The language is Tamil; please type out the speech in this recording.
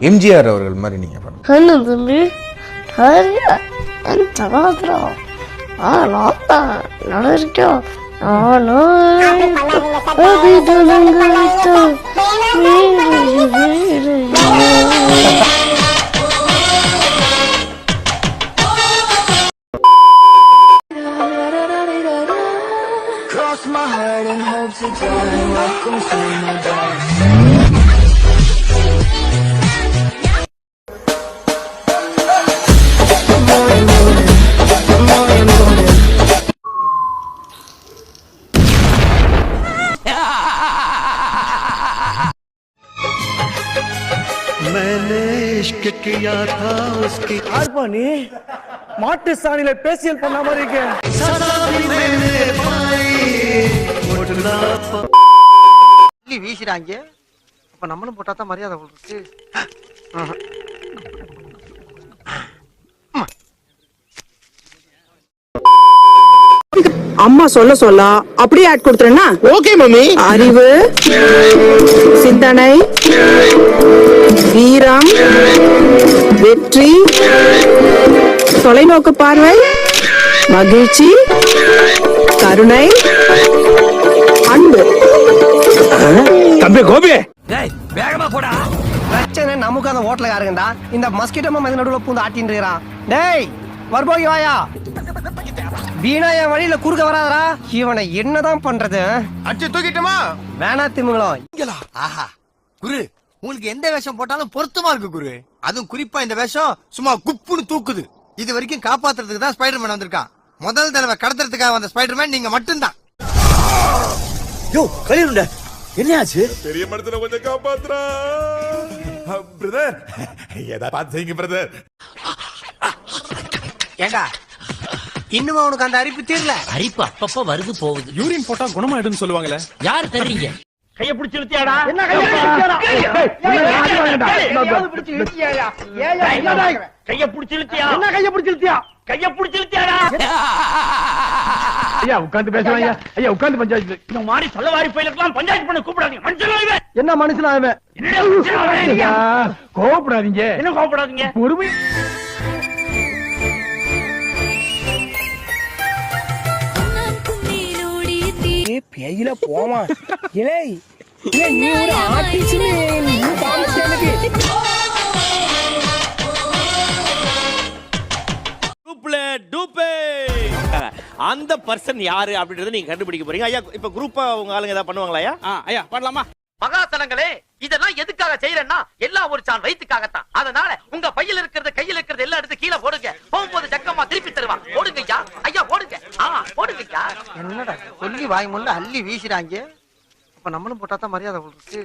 எம்ஜிஆர் அவர்கள் மாதிரி நீங்க பண்ணுங்க. என்ன தம்பி Cross my heart and hope to die. Welcome to my dark யாருப்பா நீ மாட்டு சாணியில பேசியல் பண்ண மாதிரி இருக்கு. அள்ளி வீசுறாங்க அப்ப நம்மளும் போட்டா தான் மரியாதை இருக்கு அம்மா சொல்ல சொல்ல அப்படியே ஆட் கொடுத்துறேன்னா? Okay mummy. அறிவு சிந்தனை வீரம் வெற்றி தொலைநோக்கு பார்வை மகிழ்ச்சி கருணை அன்பு. தம்பி கோபி. பிரச்சனை நமக்கு அந்த ஹோட்டல யாருங்கடா? இந்த மஸ்கிட்டோ மதி நடுவுல பூந்து ஆட்டின்னு இருக்கிறான் டேய் வரபோகி வாயா. வீணா என் வழியில குறுக்க வராதடா. இவனை என்னதான் பண்றது அடிச்சு தூக்கிட்டுமா? வேணா திமுங்களும் ஆஹா. குரு உங்களுக்கு எந்த வேஷம் போட்டாலும் பொருத்தமா இருக்கு குரு. அதுவும் குறிப்பா இந்த வேஷம் சும்மா குப்புன்னு தூக்குது. இது வரைக்கும் காப்பாத்துறதுக்கு தான் ஸ்பைடர்மேன் வந்திருக்கான். முதல் தடவை கடத்துறதுக்காக வந்த ஸ்பைடர்மேன் நீங்க மட்டும்தான். யோ கலியுண்ட என்னாச்சு? பெரிய மனுஷனை கொஞ்சம் காப்பாத்துறா பிரதர் ஏதா பார்த்து செய்யுங்க பிரதர் ஏண்டா? இன்னும் அவனுக்கு அந்த அரிப்பு தீரல? அரிப்பு அப்பப்ப வருது போகுது. யூரின் போட்டா குணமாயிடுன்னு சொல்லுவாங்களே. யார் தர்றீங்க கைய பிடிச்சு இழுத்தியாடா? கைய பிடிச்சு இழுத்தியா என்ன கைய பிடிச்சு இழுத்தியா? கைய பிடிச்சு இழுத்தியாடா? ஐயா உட்கார்ந்து பேசுறாங்க ஐயா. ஐயா உட்கார்ந்து பஞ்சாயத்து இந்த மாதிரி சொல்ல வாரி போயிலாம் பஞ்சாயத்து பண்ண கூப்பிடாதீங்க. மனுஷன் என்ன மனுஷனா அவன் கோவப்படாதீங்க. என்ன கோவப்படாதீங்க? பொறுமை. பேயில போமா? இலே இல்ல நீ ஒரு ஆர்டிஸ்ட் நீ காமிச்சு எனக்கு டூப்ல டூப்பே. அந்த பர்சன் யாரு அப்படின்றத நீங்க கண்டுபிடிக்க போறீங்க. ஐயா இப்ப குரூப்பா உங்க ஆளுங்க ஏதாவது பண்ணுவாங்களா ஐயா? ஐயா பண்ணலாமா? மகாசனங்களே இதெல்லாம் எதுக்காக செய்யறேன்னா எல்லாம் ஒரு சான் வயிற்றுக்காகத்தான் அதனால உங்க பையில இருக்கிறது கையில இருக்கிறது எல்லாம் எடுத்து கீழே போடுங்க. என்னடா சொல்லி வாய் முள்ள அள்ளி வீசுறாங்க அப்ப நம்மளும் போட்டா தான் மரியாதை போல்